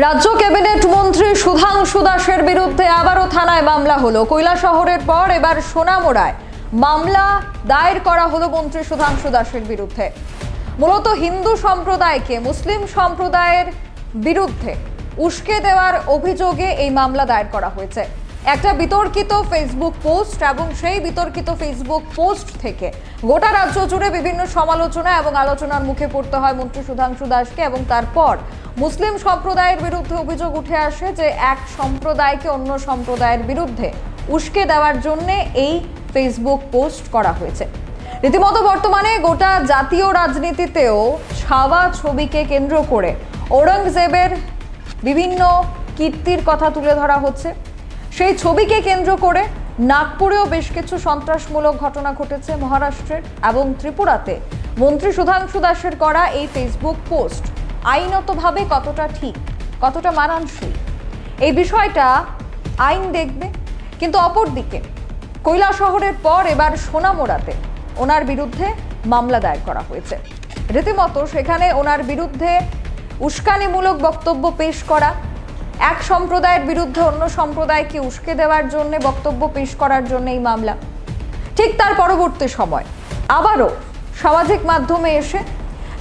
রাজ্য ক্যাবিনেট মন্ত্রী সুধাংশু দাসের বিরুদ্ধে আবারও থানায় মামলা হলো। কৈলা শহরের পর এবার সোনামুড়ায় মামলা দায়ের করা হলো মন্ত্রী সুধাংশু দাসের বিরুদ্ধে। মূলত হিন্দু সম্প্রদায়কে মুসলিম সম্প্রদায়ের বিরুদ্ধে উস্কে দেওয়ার অভিযোগে এই মামলা দায়ের করা হয়েছে। একটা বিতর্কিত ফেসবুক পোস্ট এবং সেই বিতর্কিত ফেসবুক পোস্ট থেকে গোটা রাজ্য জুড়ে বিভিন্ন সমালোচনা এবং আলোচনার মুখে পড়তে হয় মন্ত্রী সুধাংশু দাসকে এবং তারপর মুসলিম সম্প্রদায়ের বিরুদ্ধে অভিযোগ উঠে আসে যে এক সম্প্রদায়কে অন্য সম্প্রদায়ের বিরুদ্ধে উস্কে দেওয়ার জন্য এই ফেসবুক পোস্ট করা হয়েছে। রীতিমতো বর্তমানে গোটা জাতীয় রাজনীতিতেও ছাওয়া ছবিকে কেন্দ্র করে ঔরঙ্গজেবের বিভিন্ন কীর্তির কথা তুলে ধরা হচ্ছে। সেই ছবিকে কেন্দ্র করে নাগপুরেও বেশ কিছু সন্ত্রাসমূলক ঘটনা ঘটেছে মহারাষ্ট্রের এবং ত্রিপুরাতে। মন্ত্রী সুধাংশু দাসের করা এই ফেসবুক পোস্ট আইনতভাবে কতটা ঠিক, কতটা মানানসই? এই বিষয়টা আইন দেখবে, কিন্তু অপরদিকে কৈলা শহরের পর এবার সোনামোড়াতে ওনার বিরুদ্ধে মামলা দায়ের করা হয়েছে। রীতিমতো সেখানে ওনার বিরুদ্ধে উস্কানিমূলক বক্তব্য পেশ করা, এক সম্প্রদায়ের বিরুদ্ধে অন্য সম্প্রদায়কে উস্কে দেওয়ার জন্য বক্তব্য পেশ করার জন্য এই মামলা। ঠিক তার পরবর্তী সময় আবারও সামাজিক মাধ্যমে এসে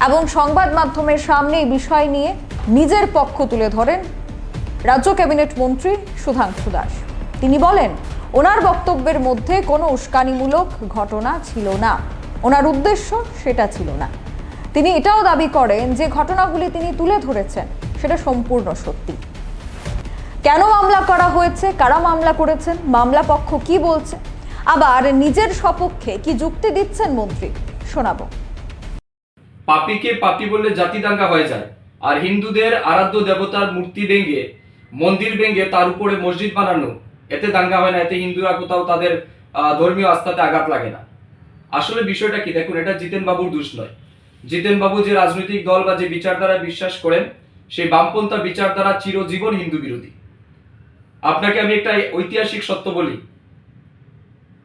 এবং সংবাদ মাধ্যমের সামনে এই বিষয় নিয়ে নিজের পক্ষ তুলে ধরেন রাজ্য ক্যাবিনেট মন্ত্রী সুধাংশু দাস। তিনি বলেন, ওনার বক্তব্যের মধ্যে কোনো উস্কানিমূলক ঘটনা ছিল না। ওনার উদ্দেশ্য সেটা ছিল না। তিনি এটাও দাবি করেন যে ঘটনাগুলি তিনি তুলে ধরেছেন, সেটা সম্পূর্ণ সত্যি। কেন মামলা করা হয়েছে? কারা মামলা করেছেন? মামলা পক্ষ কি বলছে? আবার নিজের সপক্ষে কি যুক্তি দিচ্ছেন মন্ত্রী? শোনাবো। পাপীকে পাপী বললে জাতি দাঙ্গা হয়ে যায়। আর হিন্দুদের আরাধ্য দেবতার মূর্তি ভেঙে, মন্দির ভেঙে তার উপরে মসজিদ বানানো, এতে দাঙ্গা হয় না, এতে হিন্দুরা কোথাও তাদের ধর্মীয় আস্থাতে আঘাত লাগে না। আসলে বিষয়টা কি? দেখুন, এটা জিতেন বাবুর দোষ নয়। জিতেন বাবু যে রাজনৈতিক দল বা যে বিচারধারা বিশ্বাস করেন, সেই বামপন্থা বিচারধারা চিরজীবন হিন্দু বিরোধী। আপনাকে আমি একটা ঐতিহাসিক সত্য বলি।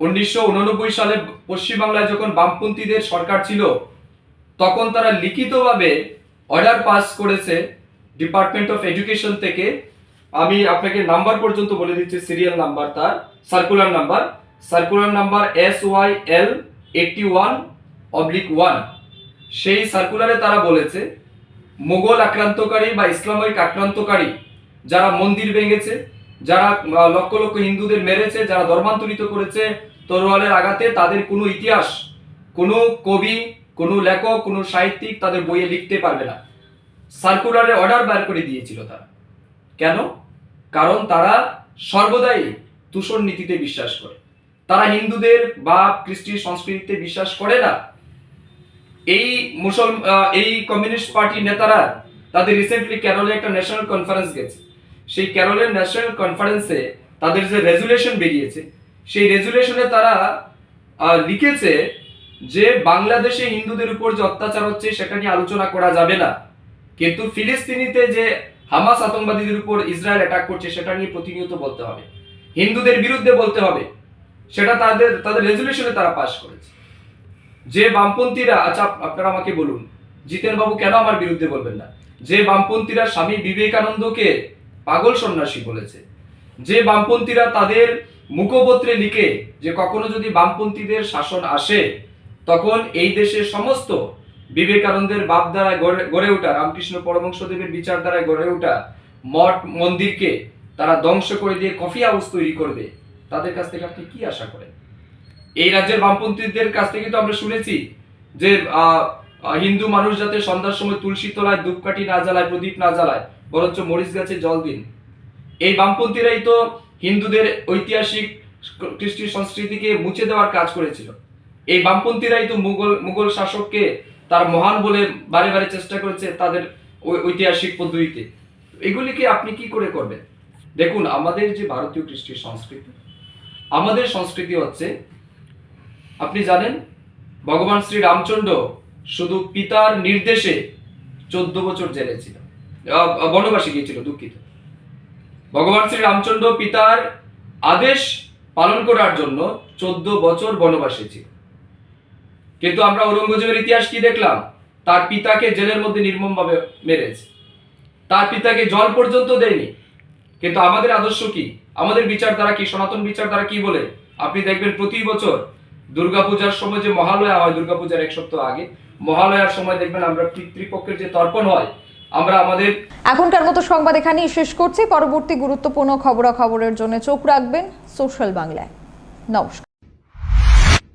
উনিশশো উননব্বই সালে পশ্চিমবাংলায় যখন বামপন্থীদের সরকার ছিল তখন তারা লিখিতভাবে অর্ডার পাস করেছে ডিপার্টমেন্ট অফ এডুকেশন থেকে। আমি আপনাকে নাম্বার পর্যন্ত বলে দিচ্ছি সিরিয়াল নাম্বার তার circular number circular number S Y L eighty one oblique one সেই সার্কুলারে তারা বলেছে, মোগল আক্রান্তকারী বা ইসলামিক আক্রান্তকারী যারা মন্দির ভেঙেছে, যারা লক্ষ লক্ষ হিন্দুদের মেরেছে, যারা ধর্মান্তরিত করেছে, তরোয়ালের আঘাতে তাদের কোনো ইতিহাস, কোনো কবি কোনো লেখক, কোনো সাহিত্যিক তাদের বইয়ে লিখতে পারবে না। সার্কুলারে অর্ডার বার করে দিয়েছিল তারা। কেন? কারণ তারা সর্বদাই তুষর নীতিতে বিশ্বাস করে। তারা হিন্দুদের বা খ্রিস্টি সংস্কৃতিতে বিশ্বাস করে না। এই মুসল এই কমিউনিস্ট পার্টির নেতারা তাদের রিসেন্টলি ক্যারলে একটা ন্যাশনাল কনফারেন্স গেছে। সেই ক্যারলের ন্যাশনাল কনফারেন্সে তাদের যে রেজুলেশন বেরিয়েছে, সেই রেজুলেশনে তারা লিখেছে যে বাংলাদেশে হিন্দুদের উপর যে অত্যাচার হচ্ছে, সেটা নিয়ে আলোচনা করা যাবে না। কিন্তু ফিলিস্তিনিতে যে হামাস আতঙ্কবাদীদের উপর ইসরায়েল অ্যাটাক করছে, সেটা নিয়ে প্রতিনিয়ত বলতে হবে। হিন্দুদের বিরুদ্ধে বলতে হবে। সেটা তাদের তাদের রেজুলেশনে তারা পাশ করেছে। যে বামপন্থীরা আচ্ছা আপনারা আমাকে বলুন জিতেন বাবু কেন আমার বিরুদ্ধে বলবেন না? যে বামপন্থীরা স্বামী বিবেকানন্দকে পাগল সন্ন্যাসী বলেছে, যে বামপন্থীরা তাদের মুখপত্রে লিখে যে কখনো যদি বামপন্থীদের শাসন আসে তখন এই দেশের সমস্ত বিবেকানন্দের বাপ দ্বারা গড়ে গড়ে ওঠা রামকৃষ্ণ পরমংশদেবের বিচার দ্বারা গড়ে ওঠা মঠ মন্দিরকে তারা ধ্বংস করে দিয়ে কফি হাউস তৈরি করবে, তাদের কাছ থেকে আপনি কি আশা করেন? এই রাজ্যের বামপন্থীদের কাছ থেকে তো আমরা শুনেছি যে হিন্দু মানুষ যাতে সন্ধ্যার সময় তুলসী তলায় ধূপকাঠি না জ্বালায়, প্রদীপ না জ্বালায়, বরঞ্চ মরিচ গাছে জল দিন। এই বামপন্থীরাই তো হিন্দুদের ঐতিহাসিক কৃষ্টি সংস্কৃতিকে মুছে দেওয়ার কাজ করেছিল। এই বামপন্থীরাই তো মুঘল মুঘল শাসককে তার মহান বলে বারে বারে চেষ্টা করেছে তাদের ঐতিহাসিক পদ্ধতিতে। এগুলিকে আপনি কি করে করবেন? দেখুন, আমাদের যে ভারতীয় কৃষ্টি সংস্কৃতি, আমাদের সংস্কৃতি হচ্ছে, আপনি জানেন, ভগবান শ্রী রামচন্দ্র শুধু পিতার নির্দেশে চোদ্দ বছর জেলে ছিল বনবাসে গিয়েছিল, দুঃখিত। ভগবান শ্রী রামচন্দ্র পিতার আদেশ পালন করার জন্য চোদ্দ বছর বনবাসী ছিল। কিন্তু আমরা ঔরঙ্গজেবের ইতিহাস কি দেখলাম? তার পিতাকে জেলের মধ্যে নির্মমভাবে মেরেছে। তার পিতাকে জল পর্যন্ত দেয়নি। কিন্তু আমাদের আদর্শ কি? আমাদের বিচার দ্বারা কি? সনাতন বিচার দ্বারা কি বলে? আপনি দেখবেন প্রতি বছর দুর্গাপূজার সময় যে মহালয়া হয়, দুর্গাপূজার এক সপ্তাহ আগে, মহালয়ার সময় দেখবেন আমরা পিতৃপক্ষের যে তর্পণ হয়, আমরা আমাদের এখনকার মতো সংবাদ এখানেই শেষ করছি। পরবর্তী গুরুত্বপূর্ণ খবরাখবরের জন্য চোখ রাখবেন সোশ্যাল বাংলায়। নমস্কার।